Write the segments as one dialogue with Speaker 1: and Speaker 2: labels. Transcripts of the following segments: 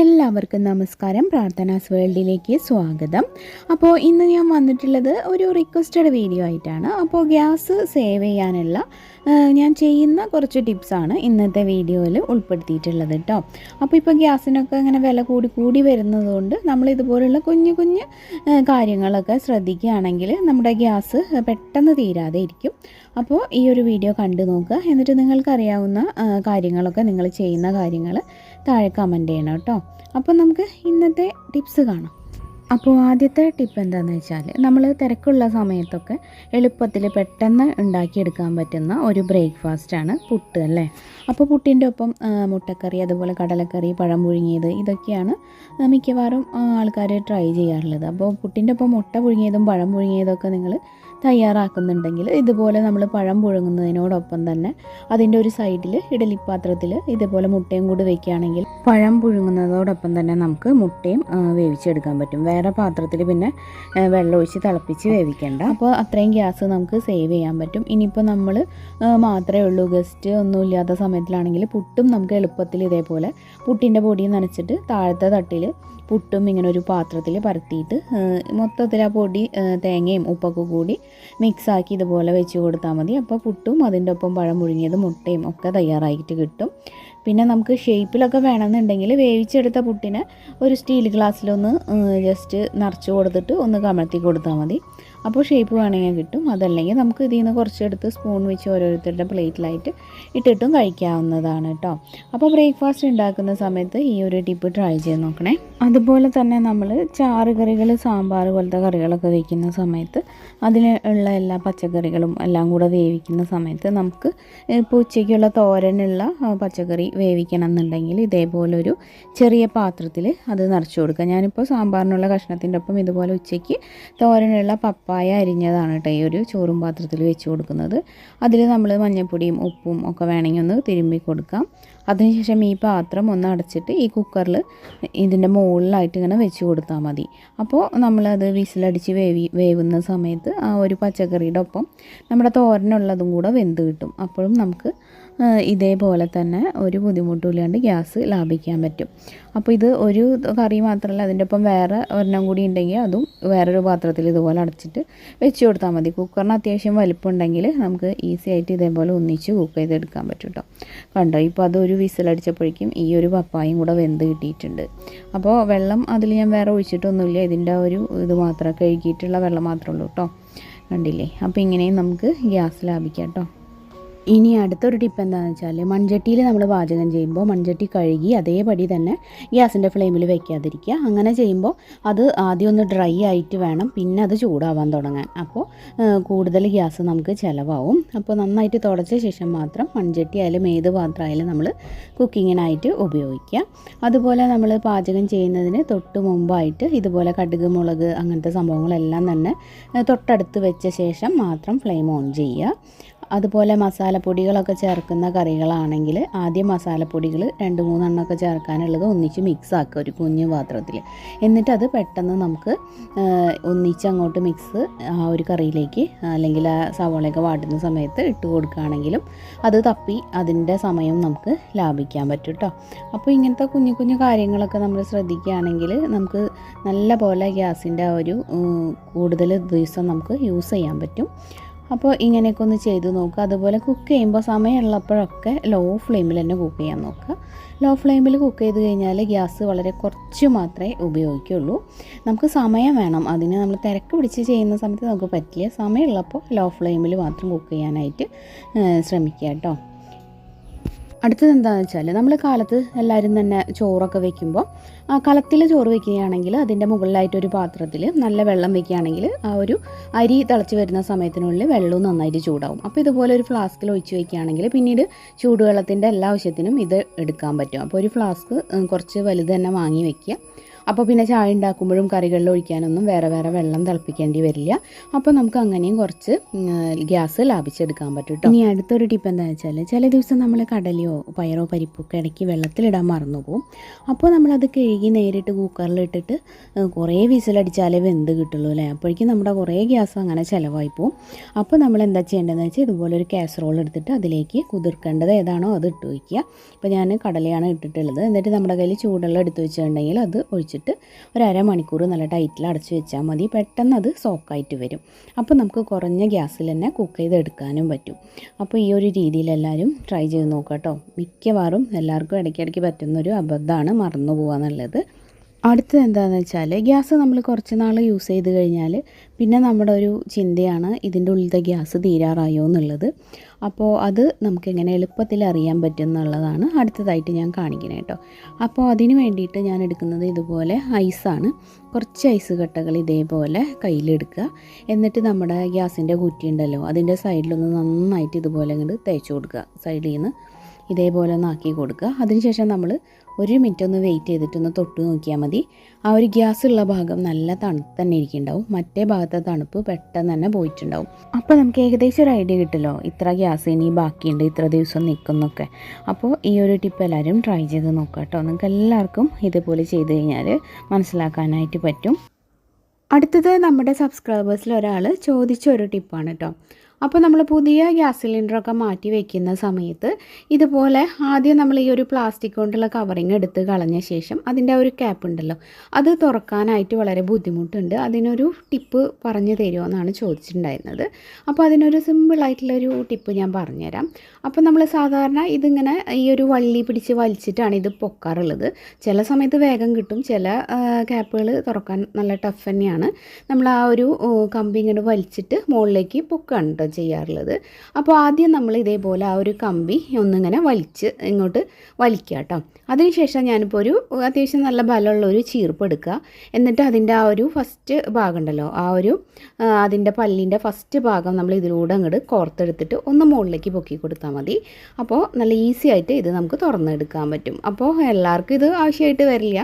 Speaker 1: എല്ലാവർക്കും നമസ്കാരം. പ്രാർത്ഥനാസ് വേൾഡിലേക്ക് സ്വാഗതം. അപ്പോൾ ഇന്ന് ഞാൻ വന്നിട്ടുള്ളത് ഒരു റിക്വസ്റ്റഡ് വീഡിയോ ആയിട്ടാണ്. അപ്പോൾ ഗ്യാസ് സേവ് ചെയ്യാനുള്ള ഞാൻ ചെയ്യുന്ന കുറച്ച് ടിപ്സാണ് ഇന്നത്തെ വീഡിയോയിൽ ഉൾപ്പെടുത്തിയിട്ടുള്ളത് കേട്ടോ അപ്പോൾ ഇപ്പോൾ ഗ്യാസിനൊക്കെ ഇങ്ങനെ വില കൂടി കൂടി വരുന്നതുകൊണ്ട് നമ്മൾ ഇതുപോലുള്ള കുഞ്ഞു കുഞ്ഞു കാര്യങ്ങളൊക്കെ ശ്രദ്ധിക്കുകയാണെങ്കിൽ നമ്മുടെ ഗ്യാസ് പെട്ടെന്ന് തീരാതെ ഇരിക്കും. അപ്പോൾ ഈ ഒരു വീഡിയോ കണ്ടു നോക്കുക. എന്നിട്ട് നിങ്ങൾക്കറിയാവുന്ന കാര്യങ്ങളൊക്കെ നിങ്ങൾ ചെയ്യുന്ന കാര്യങ്ങൾ താഴെ കമന്റ് ചെയ്യണം കേട്ടോ. അപ്പോൾ നമുക്ക് ഇന്നത്തെ ടിപ്സ് കാണാം. അപ്പോൾ ആദ്യത്തെ ടിപ്പ് എന്താണെന്ന് വെച്ചാൽ നമ്മൾ തിരക്കുള്ള സമയത്തൊക്കെ എളുപ്പത്തിൽ പെട്ടെന്ന് ഉണ്ടാക്കിയെടുക്കാൻ പറ്റുന്ന ഒരു ബ്രേക്ക്ഫാസ്റ്റാണ് പുട്ട് അല്ലേ? അപ്പോൾ പുട്ടിന്റെ ഒപ്പം മുട്ടക്കറി അതുപോലെ കടലക്കറി പഴം പുഴുങ്ങിയത് ഇതൊക്കെയാണ് മിക്കവാറും ആൾക്കാർ ട്രൈ ചെയ്യാറുള്ളത്. അപ്പോൾ പുട്ടിന്റെ ഒപ്പം മുട്ട പുഴുങ്ങിയതും പഴം പുഴുങ്ങിയതൊക്കെ നിങ്ങൾ തയ്യാറാക്കുന്നുണ്ടെങ്കിൽ ഇതുപോലെ നമ്മൾ പഴം പുഴുങ്ങുന്നതിനോടൊപ്പം തന്നെ അതിന്റെ ഒരു സൈഡിൽ ഇഡലിപ്പാത്രത്തിൽ ഇതുപോലെ മുട്ടയും കൂടി വെക്കുകയാണെങ്കിൽ പഴം പുഴുങ്ങുന്നതോടൊപ്പം തന്നെ നമുക്ക് മുട്ടയും വേവിച്ചെടുക്കാൻ പറ്റും. വേറെ പാത്രത്തിൽ പിന്നെ വെള്ളം ഒഴിച്ച് തിളപ്പിച്ച് വേവിക്കേണ്ട. അപ്പോൾ അത്രയും ഗ്യാസ് നമുക്ക് സേവ് ചെയ്യാൻ പറ്റും. ഇനിയിപ്പോൾ നമ്മൾ മാത്രമേ ഉള്ളൂ. ഗസ്റ്റ് ഒന്നും ഇല്ലാത്ത സമയത്തിലാണെങ്കിൽ പുട്ടും നമുക്ക് എളുപ്പത്തിൽ ഇതേപോലെ പുട്ടിന്റെ പൊടി നനച്ചിട്ട് താഴത്തെ തട്ടിൽ പുട്ടും ഇങ്ങനെ ഒരു പാത്രത്തിൽ പരത്തിയിട്ട് മൊത്തത്തിൽ ആ പൊടി തേങ്ങയും ഉപ്പൊക്കെ കൂടി മിക്സാക്കി ഇതുപോലെ വെച്ച് കൊടുത്താൽ മതി. അപ്പോൾ പുട്ടും അതിന്റെ ഒപ്പം പഴം മുഴുങ്ങിയത് മുട്ടയും ഒക്കെ തയ്യാറായിട്ട് കിട്ടും. പിന്നെ നമുക്ക് ഷേപ്പിലൊക്കെ വേണമെന്നുണ്ടെങ്കിൽ വേവിച്ചെടുത്ത പുട്ടിനെ ഒരു സ്റ്റീൽ ഗ്ലാസ്സിലൊന്ന് ജസ്റ്റ് നിറച്ച് കൊടുത്തിട്ട് ഒന്ന് കമഴ്ത്തി കൊടുത്താൽ മതി. അപ്പോൾ ഷേപ്പ് വേണമെങ്കിൽ കിട്ടും. അതല്ലെങ്കിൽ നമുക്ക് ഇതിൽ നിന്ന് കുറച്ചെടുത്ത് സ്പൂൺ വെച്ച് ഓരോരുത്തരുടെ പ്ലേറ്റിലായിട്ട് ഇട്ടിട്ടും കഴിക്കാവുന്നതാണ് കേട്ടോ അപ്പോൾ ബ്രേക്ക്ഫാസ്റ്റ് ഉണ്ടാക്കുന്ന സമയത്ത് ഈ ഒരു ടിപ്പ് ട്രൈ ചെയ്ത് നോക്കണേ. അതുപോലെ തന്നെ നമ്മൾ ചാറ് കറികൾ സാമ്പാർ പോലത്തെ കറികളൊക്കെ വയ്ക്കുന്ന സമയത്ത് അതിൽ ഉള്ള എല്ലാ പച്ചക്കറികളും എല്ലാം കൂടെ വേവിക്കുന്ന സമയത്ത് നമുക്ക് ഇപ്പോൾ ഉച്ചയ്ക്കുള്ള തോരനുള്ള പച്ചക്കറി വേവിക്കണം എന്നുണ്ടെങ്കിൽ ഇതേപോലൊരു ചെറിയ പാത്രത്തിൽ അത് നിറച്ച് കൊടുക്കുക. ഞാനിപ്പോൾ സാമ്പാറിനുള്ള കഷ്ണത്തിന്റെ ഒപ്പം ഇതുപോലെ ഉച്ചയ്ക്ക് തോരനുള്ള പപ്പായ അരിഞ്ഞതാണ് കേട്ടോ ഈ ഒരു ചോറും പാത്രത്തിൽ വെച്ച് കൊടുക്കുന്നത്. അതിൽ നമ്മൾ മഞ്ഞൾപ്പൊടിയും ഉപ്പും ഒക്കെ വേണമെങ്കിൽ ഒന്ന് തിരുമ്പി കൊടുക്കാം. അതിനുശേഷം ഈ പാത്രം ഒന്ന് അടച്ചിട്ട് ഈ കുക്കറിൽ ഇതിന്റെ മുകളിലായിട്ട് ഇങ്ങനെ വെച്ച് കൊടുത്താൽ മതി. അപ്പോൾ നമ്മളത് വിസിലടിച്ച് വേവി വേവുന്ന സമയത്ത് ആ ഒരു പച്ചക്കറിയുടെ ഒപ്പം നമ്മുടെ തോരനുള്ളതും കൂടെ വെന്ത് കിട്ടും. അപ്പോഴും നമുക്ക് ഇതേപോലെ തന്നെ ഒരു ബുദ്ധിമുട്ടും ഗ്യാസ് ലാഭിക്കാൻ പറ്റും. അപ്പോൾ ഇത് ഒരു കറി മാത്രമല്ല അതിന്റെ ഒപ്പം വേറെ ഒരെണ്ണം കൂടി ഉണ്ടെങ്കിൽ അതും വേറൊരു പാത്രത്തിൽ ഇതുപോലെ അടച്ചിട്ട് വെച്ച് കൊടുത്താൽ മതി. കുക്കറിന് അത്യാവശ്യം വലിപ്പം ഉണ്ടെങ്കിൽ നമുക്ക് ഈസി ആയിട്ട് ഇതേപോലെ ഒന്നിച്ച് കുക്ക് ചെയ്തെടുക്കാൻ പറ്റും കേട്ടോ കണ്ടോ ഇപ്പോൾ അതൊരു വിസിലടിച്ചപ്പോഴേക്കും ഈ ഒരു പപ്പായും കൂടെ വെന്ത് കിട്ടിയിട്ടുണ്ട്. അപ്പോൾ വെള്ളം അതിൽ ഞാൻ വേറെ ഒഴിച്ചിട്ടൊന്നുമില്ല. ഇതിന്റെ ഒരു ഇത് മാത്രം കഴുകിയിട്ടുള്ള വെള്ളം മാത്രമേ ഉള്ളൂ കേട്ടോ കണ്ടില്ലേ? അപ്പോൾ ഇങ്ങനെയും നമുക്ക് ഗ്യാസ് ലാഭിക്കാം കേട്ടോ ഇനി അടുത്തൊരു ടിപ്പ് എന്താണെന്ന് വെച്ചാൽ മൺചട്ടിയിൽ നമ്മൾ പാചകം ചെയ്യുമ്പോൾ മൺചട്ടി കഴുകി അതേപടി തന്നെ ഗ്യാസിന്റെ ഫ്ലെയിമിൽ വെക്കാതിരിക്കുക. അങ്ങനെ ചെയ്യുമ്പോൾ അത് ആദ്യം ഒന്ന് ഡ്രൈ ആയിട്ട് വേണം. പിന്നെ അത് ചൂടാവാൻ തുടങ്ങാൻ. അപ്പോൾ കൂടുതൽ ഗ്യാസ് നമുക്ക് ചിലവാകും അപ്പോൾ നന്നായിട്ട് തുടച്ച ശേഷം മാത്രം മൺചട്ടി ആയാലും ഏത് പാത്രമായാലും നമ്മൾ കുക്കിങ്ങിനായിട്ട് ഉപയോഗിക്കുക. അതുപോലെ നമ്മൾ പാചകം ചെയ്യുന്നതിന് തൊട്ട് മുമ്പായിട്ട് ഇതുപോലെ കടുക് മുളക് അങ്ങനത്തെ സംഭവങ്ങളെല്ലാം തന്നെ തൊട്ടടുത്ത് വെച്ച ശേഷം മാത്രം ഫ്ലെയിം ഓൺ ചെയ്യുക. അതുപോലെ മസാലപ്പൊടികളൊക്കെ ചേർക്കുന്ന കറികളാണെങ്കിൽ ആദ്യം മസാലപ്പൊടികൾ രണ്ട് മൂന്നെണ്ണമൊക്കെ ചേർക്കാനുള്ളത് ഒന്നിച്ച് മിക്സ് ആക്കുക ഒരു കുഞ്ഞു പാത്രത്തിൽ. എന്നിട്ട് അത് പെട്ടെന്ന് നമുക്ക് ഒന്നിച്ച് അങ്ങോട്ട് മിക്സ് ആ ഒരു കറിയിലേക്ക് അല്ലെങ്കിൽ ആ സവോളയൊക്കെ വാട്ടുന്ന സമയത്ത് ഇട്ട് കൊടുക്കുകയാണെങ്കിലും അത് തപ്പി അതിന്റെ സമയം നമുക്ക് ലാഭിക്കാൻ പറ്റും കേട്ടോ അപ്പോൾ ഇങ്ങനത്തെ കുഞ്ഞു കുഞ്ഞു കാര്യങ്ങളൊക്കെ നമ്മൾ ശ്രദ്ധിക്കുകയാണെങ്കിൽ നമുക്ക് നല്ല പോലെ ഗ്യാസിന്റെ ആ ഒരു കൂടുതൽ ദിവസം നമുക്ക് യൂസ് ചെയ്യാൻ പറ്റും. അപ്പോൾ ഇങ്ങനെയൊക്കെ ഒന്ന് ചെയ്ത് നോക്കുക അതുപോലെ കുക്ക് ചെയ്യുമ്പോൾ സമയമുള്ളപ്പോഴൊക്കെ ലോ ഫ്ലെയിമിൽ തന്നെ കുക്ക് ചെയ്യാൻ നോക്കുക ലോ ഫ്ലെയിമിൽ കുക്ക് ചെയ്ത് കഴിഞ്ഞാൽ ഗ്യാസ് വളരെ കുറച്ച് മാത്രമേ ഉപയോഗിക്കുള്ളൂ. നമുക്ക് സമയം വേണം. അതിന് നമ്മൾ തിരക്ക് പിടിച്ച് ചെയ്യുന്ന സമയത്ത് നമുക്ക് പറ്റില്ല. സമയമുള്ളപ്പോൾ ലോ ഫ്ലെയിമിൽ മാത്രം കുക്ക് ചെയ്യാനായിട്ട് ശ്രമിക്കുക കേട്ടോ. അടുത്തത് എന്താണെന്ന് വെച്ചാൽ നമ്മൾ കാലത്ത് എല്ലാവരും തന്നെ ചോറൊക്കെ വെക്കുമ്പോൾ ആ കലത്തിൽ ചോറ് വെക്കുകയാണെങ്കിൽ അതിന്റെ മുകളിലായിട്ടൊരു പാത്രത്തിൽ നല്ല വെള്ളം വെക്കുകയാണെങ്കിൽ ആ ഒരു അരി തിളച്ച് വരുന്ന സമയത്തിനുള്ളിൽ വെള്ളവും നന്നായിട്ട് ചൂടാവും. അപ്പോൾ ഇതുപോലെ ഒരു ഫ്ലാസ്കിൽ ഒഴിച്ച് വെക്കുകയാണെങ്കിൽ പിന്നീട് ചൂടുവെള്ളത്തിന്റെ എല്ലാ ആവശ്യത്തിനും ഇത് എടുക്കാൻ പറ്റും. അപ്പോൾ ഒരു ഫ്ലാസ്ക് കുറച്ച് വലുത് തന്നെ വാങ്ങി വെക്കുക. അപ്പോൾ പിന്നെ ചായ ഉണ്ടാക്കുമ്പോഴും കറികളിൽ ഒഴിക്കാനൊന്നും വേറെ വേറെ വെള്ളം തിളപ്പിക്കേണ്ടി വരില്ല. അപ്പോൾ നമുക്ക് അങ്ങനെയും കുറച്ച് ഗ്യാസ് ലാഭിച്ചെടുക്കാൻ പറ്റും ഇനി അടുത്തൊരു ടിപ്പ് എന്താണെന്ന് വെച്ചാൽ ചില ദിവസം നമ്മൾ കടലയോ പയറോ പരിപ്പോ ഇടയ്ക്ക് വെള്ളത്തിലിടാൻ മറന്നു പോകും അപ്പോൾ നമ്മളത് കഴുകി നേരിട്ട് കുക്കറിൽ ഇട്ടിട്ട് കുറേ വിസിലടിച്ചാലേ വെന്ത് കിട്ടുള്ളൂ അല്ലേ? അപ്പോഴേക്കും നമ്മുടെ കുറേ ഗ്യാസ് അങ്ങനെ ചിലവായി പോകും അപ്പോൾ നമ്മൾ എന്താ ചെയ്യേണ്ടതെന്ന് വെച്ചാൽ ഇതുപോലെ ഒരു കാസറോൾ എടുത്തിട്ട് അതിലേക്ക് കുതിർക്കേണ്ടത് ഏതാണോ അത് ഇട്ട് വയ്ക്കുക ഇപ്പോൾ ഞാൻ കടലയാണ് ഇട്ടിട്ടുള്ളത്. എന്നിട്ട് നമ്മുടെ കയ്യിൽ ചൂടുള്ള എടുത്ത് വെച്ചിട്ടുണ്ടെങ്കിൽ അത് ഒഴിച്ചിട്ട് ഒരു അരമണിക്കൂർ നല്ല ടൈറ്റിൽ അടച്ച് വെച്ചാൽ മതി. പെട്ടെന്ന് അത് സോക്കായിട്ട് വരും. അപ്പോൾ നമുക്ക് കുറഞ്ഞ ഗ്യാസിൽ തന്നെ കുക്ക് ചെയ്തെടുക്കാനും പറ്റും. അപ്പോൾ ഈ ഒരു രീതിയിൽ എല്ലാവരും ട്രൈ ചെയ്ത് നോക്കാം കേട്ടോ. മിക്കവാറും എല്ലാവർക്കും ഇടയ്ക്കിടയ്ക്ക് പറ്റുന്നൊരു അബദ്ധമാണ് മറന്നു പോകുക എന്നുള്ളത്. അടുത്തത് എന്താണെന്ന് വെച്ചാൽ ഗ്യാസ് നമ്മൾ കുറച്ച് നാൾ യൂസ് ചെയ്ത് കഴിഞ്ഞാൽ പിന്നെ നമ്മുടെ ഒരു ചിന്തയാണ് ഇതിന്റെ ഉള്ളിലത്തെ ഗ്യാസ് തീരാറായോ എന്നുള്ളത്. അപ്പോൾ അത് നമുക്ക് എങ്ങനെ എളുപ്പത്തിൽ അറിയാൻ പറ്റും എന്നുള്ളതാണ് അടുത്തതായിട്ട് ഞാൻ കാണിക്കുന്നത് കേട്ടോ അപ്പോൾ അതിന് വേണ്ടിയിട്ട് ഞാൻ എടുക്കുന്നത് ഇതുപോലെ ഐസാണ് കുറച്ച് ഐസ് കട്ടകൾ ഇതേപോലെ കയ്യിലെടുക്കുക എന്നിട്ട് നമ്മുടെ ഗ്യാസിന്റെ കുറ്റി ഉണ്ടല്ലോ അതിന്റെ സൈഡിലൊന്ന് നന്നായിട്ട് ഇതുപോലെ ഇങ്ങോട്ട് തേച്ച് കൊടുക്കുക. സൈഡിൽ നിന്ന് ഇതേപോലെ ഒന്ന് ആക്കി കൊടുക്കുക. അതിനുശേഷം നമ്മൾ ഒരു മിനിറ്റ് ഒന്ന് വെയിറ്റ് ചെയ്തിട്ടൊന്ന് തൊട്ട് നോക്കിയാൽ മതി. ആ ഒരു ഗ്യാസ് ഉള്ള ഭാഗം നല്ല തണുത്ത് തന്നെ ഇരിക്കുന്നുണ്ടാവും. മറ്റേ ഭാഗത്തെ തണുപ്പ് പെട്ടെന്ന് തന്നെ പോയിട്ടുണ്ടാവും. അപ്പോൾ നമുക്ക് ഏകദേശം ഒരു ഐഡിയ കിട്ടുമല്ലോ ഇത്ര ഗ്യാസ് ഇനി ബാക്കിയുണ്ട് ഇത്ര ദിവസം നിൽക്കുന്നൊക്കെ. അപ്പോൾ ഈ ഒരു ടിപ്പ് എല്ലാവരും ട്രൈ ചെയ്ത് നോക്കാം കേട്ടോ. നിങ്ങൾക്ക് എല്ലാവർക്കും ഇതുപോലെ ചെയ്ത് കഴിഞ്ഞാൽ മനസ്സിലാക്കാനായിട്ട് പറ്റും. അടുത്തത് നമ്മുടെ സബ്സ്ക്രൈബേഴ്സിൽ ഒരാൾ ചോദിച്ച ഒരു ടിപ്പാണ് കേട്ടോ. അപ്പോൾ നമ്മൾ പുതിയ ഗ്യാസ് സിലിണ്ടറൊക്കെ മാറ്റി വെക്കുന്ന സമയത്ത് ഇതുപോലെ ആദ്യം നമ്മൾ ഈ ഒരു പ്ലാസ്റ്റിക് കൊണ്ടുള്ള കവറിങ് എടുത്ത് കളഞ്ഞ ശേഷം അതിന്റെ ഒരു ക്യാപ്പ് ഉണ്ടല്ലോ അത് തുറക്കാനായിട്ട് വളരെ ബുദ്ധിമുട്ടുണ്ട്. അതിനൊരു ടിപ്പ് പറഞ്ഞു തരുമോ എന്നാണ് ചോദിച്ചിട്ടുണ്ടായിരുന്നത്. അപ്പോൾ അതിനൊരു സിമ്പിളായിട്ടുള്ളൊരു ടിപ്പ് ഞാൻ പറഞ്ഞുതരാം. അപ്പോൾ നമ്മൾ സാധാരണ ഇതിങ്ങനെ ഈ ഒരു വള്ളി പിടിച്ച് വലിച്ചിട്ടാണ് ഇത് പൊക്കാറുള്ളത്. ചില സമയത്ത് വേഗം കിട്ടും ചില ക്യാപ്പുകൾ തുറക്കാൻ നല്ല ടഫ് തന്നെയാണ്. നമ്മൾ ആ ഒരു കമ്പി ഇങ്ങോട്ട് വലിച്ചിട്ട് മുകളിലേക്ക് പൊക്കാണ് കേട്ടോ ചെയ്യാറുള്ളത്. അപ്പോൾ ആദ്യം നമ്മൾ ഇതേപോലെ ആ ഒരു കമ്പി ഒന്നിങ്ങനെ വലിച്ച് ഇങ്ങോട്ട് വലിക്കുക കേട്ടോ അതിനുശേഷം ഞാനിപ്പോൾ ഒരു അത്യാവശ്യം നല്ല ബലമുള്ള ഒരു ചീർപ്പ് എടുക്കുക. എന്നിട്ട് അതിന്റെ ആ ഒരു ഫസ്റ്റ് ഭാഗം ഉണ്ടല്ലോ ആ ഒരു അതിന്റെ പല്ലിന്റെ ഫസ്റ്റ് ഭാഗം നമ്മൾ ഇതിലൂടെ അങ്ങോട്ട് കോർത്തെടുത്തിട്ട് ഒന്ന് മുകളിലേക്ക് പൊക്കി കൊടുത്താൽ മതി. അപ്പോൾ നല്ല ഈസി ആയിട്ട് ഇത് നമുക്ക് തുറന്നെടുക്കാൻ പറ്റും. അപ്പോൾ എല്ലാവർക്കും ഇത് ആവശ്യമായിട്ട് വരില്ല.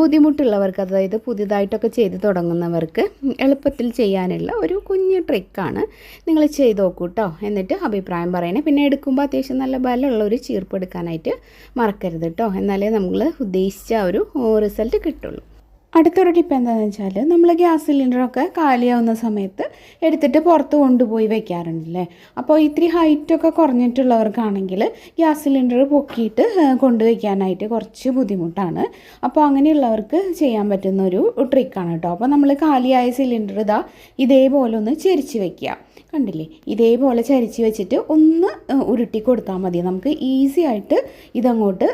Speaker 1: ബുദ്ധിമുട്ടുള്ളവർക്ക് അതായത് പുതിയതായിട്ടൊക്കെ ചെയ്ത് തുടങ്ങുന്നവർക്ക് എളുപ്പത്തിൽ ചെയ്യാനുള്ള ഒരു കുഞ്ഞ് ട്രിക്കാണ് നിങ്ങൾ ചെയ്ത് നോക്കൂ കേട്ടോ എന്നിട്ട് അഭിപ്രായം പറയണേ. പിന്നെ എടുക്കുമ്പോൾ അത്യാവശ്യം നല്ല ബലമുള്ള ഒരു ചീർപ്പ് എടുക്കാനായിട്ട് മറക്കരുത് കേട്ടോ എന്നാലേ നമ്മൾ ഉദ്ദേശിച്ച ഒരു റിസൾട്ട് കിട്ടുള്ളൂ. അടുത്തൊരു ടിപ്പ് എന്താണെന്ന് വെച്ചാൽ നമ്മൾ ഗ്യാസ് സിലിണ്ടറൊക്കെ കാലിയാവുന്ന സമയത്ത് എടുത്തിട്ട് പുറത്ത് കൊണ്ടുപോയി വെക്കാറുണ്ടല്ലേ അപ്പോൾ ഇത്തിരി ഹൈറ്റൊക്കെ കുറഞ്ഞിട്ടുള്ളവർക്കാണെങ്കിൽ ഗ്യാസ് സിലിണ്ടർ പൊക്കിയിട്ട് കൊണ്ടുവയ്ക്കാനായിട്ട് കുറച്ച് ബുദ്ധിമുട്ടാണ്. അപ്പോൾ അങ്ങനെയുള്ളവർക്ക് ചെയ്യാൻ പറ്റുന്ന ഒരു ട്രിക്കാണ് കേട്ടോ അപ്പോൾ നമ്മൾ കാലിയായ സിലിണ്ടർ ഇതാ ഇതേപോലെ ഒന്ന് ചെരിച്ച് വെക്കുക കണ്ടില്ലേ? ഇതേപോലെ ചരിച്ച് വെച്ചിട്ട് ഒന്ന് ഉരുട്ടി കൊടുത്താൽ മതി. നമുക്ക് ഈസി ആയിട്ട് ഇതങ്ങോട്ട്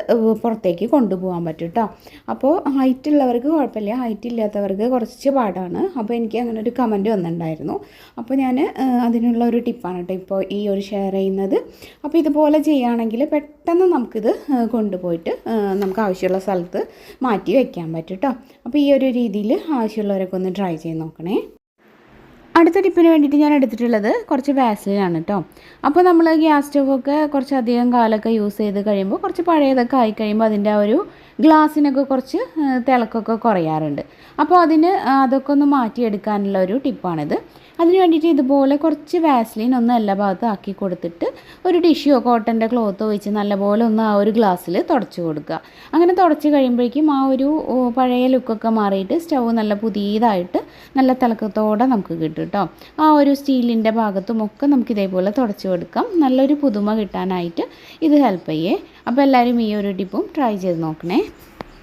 Speaker 1: പുറത്തേക്ക് കൊണ്ടുപോകാൻ പറ്റും കേട്ടോ അപ്പോൾ ഹൈറ്റ് ഉള്ളവർക്ക് കുഴപ്പമില്ല. ഹൈറ്റ് ഇല്ലാത്തവർക്ക് കുറച്ച് പാടാണ്. അപ്പോൾ എനിക്ക് അങ്ങനെ ഒരു കമന്റ് വന്നിട്ടുണ്ടായിരുന്നു. അപ്പോൾ ഞാൻ അതിനുള്ള ഒരു ടിപ്പാണ് കേട്ടോ ഇപ്പോൾ ഈ ഒരു ഷെയർ ചെയ്യുന്നത്. അപ്പോൾ ഇതുപോലെ ചെയ്യുകയാണെങ്കിൽ പെട്ടെന്ന് നമുക്കിത് കൊണ്ടുപോയിട്ട് നമുക്ക് ആവശ്യമുള്ള സ്ഥലത്ത് മാറ്റി വയ്ക്കാൻ പറ്റും കേട്ടോ അപ്പോൾ ഈ ഒരു രീതിയിൽ ആവശ്യമുള്ളവരൊക്കെ ഒന്ന് ട്രൈ ചെയ്ത് നോക്കണേ. അടുത്ത ടിപ്പിന് വേണ്ടിയിട്ട് ഞാൻ എടുത്തിട്ടുള്ളത് കുറച്ച് വാസലിനാണ് കേട്ടോ അപ്പോൾ നമ്മൾ ഗ്യാസ് സ്റ്റൗവൊക്കെ കുറച്ചധികം കാലമൊക്കെ യൂസ് ചെയ്ത് കഴിയുമ്പോൾ കുറച്ച് പഴയതൊക്കെ ആയി കഴിയുമ്പോൾ അതിന്റെ ആ ഒരു ഗ്ലാസ്സിനൊക്കെ കുറച്ച് തിളക്കമൊക്കെ കുറയാറുണ്ട്. അപ്പോൾ അതിന് അതൊക്കെ ഒന്ന് മാറ്റിയെടുക്കാനുള്ള ഒരു ടിപ്പാണിത്. അതിന് വേണ്ടിയിട്ട് ഇതുപോലെ കുറച്ച് വാസ്ലിൻ ഒന്ന് എല്ലാ ഭാഗത്തും ആക്കി കൊടുത്തിട്ട് ഒരു ടിഷ്യോ കോട്ടന്റെ ക്ലോത്തോ വെച്ച് നല്ലപോലെ ഒന്ന് ആ ഒരു ഗ്ലാസ്സിൽ തുടച്ച് കൊടുക്കുക. അങ്ങനെ തുടച്ച് കഴിയുമ്പോഴേക്കും ആ ഒരു പഴയ ലുക്കൊക്കെ മാറിയിട്ട് സ്റ്റൗ നല്ല പുതിയതായിട്ട് നല്ല തിളക്കത്തോടെ നമുക്ക് കിട്ടും കേട്ടോ ആ ഒരു സ്റ്റീലിന്റെ ഭാഗത്തും ഒക്കെ നമുക്ക് ഇതേപോലെ തുടച്ച് കൊടുക്കാം. നല്ലൊരു പുതുമ കിട്ടാനായിട്ട് ഇത് ഹെൽപ്പ് ചെയ്യേ. അപ്പോൾ എല്ലാവരും ഈ ഒരു ടിപ്പും ട്രൈ ചെയ്ത് നോക്കണേ.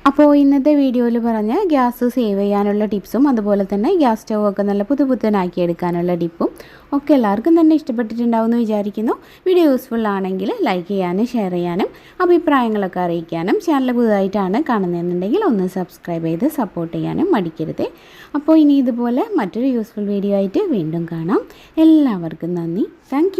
Speaker 1: അപ്പോൾ ഇന്നത്തെ വീഡിയോയിൽ പറഞ്ഞ ഗ്യാസ് സേവ് ചെയ്യാനുള്ള ടിപ്സും അതുപോലെ തന്നെ ഗ്യാസ് സ്റ്റൗ ഒക്കെ നല്ല പുതു പുത്തനാക്കി എടുക്കാനുള്ള ടിപ്പും ഒക്കെ എല്ലാവർക്കും തന്നെ ഇഷ്ടപ്പെട്ടിട്ടുണ്ടാവുമെന്ന് വിചാരിക്കുന്നു. വീഡിയോ യൂസ്ഫുൾ ആണെങ്കിൽ ലൈക്ക് ചെയ്യാനും ഷെയർ ചെയ്യാനും അഭിപ്രായങ്ങളൊക്കെ അറിയിക്കാനും ചാനൽ പുതുതായിട്ടാണ് കാണുന്നതെന്നുണ്ടെങ്കിൽ ഒന്ന് സബ്സ്ക്രൈബ് ചെയ്ത് സപ്പോർട്ട് ചെയ്യാനും മടിക്കരുത്. അപ്പോൾ ഇനി ഇതുപോലെ മറ്റൊരു യൂസ്ഫുൾ വീഡിയോ ആയിട്ട് വീണ്ടും കാണാം. എല്ലാവർക്കും നന്ദി. താങ്ക്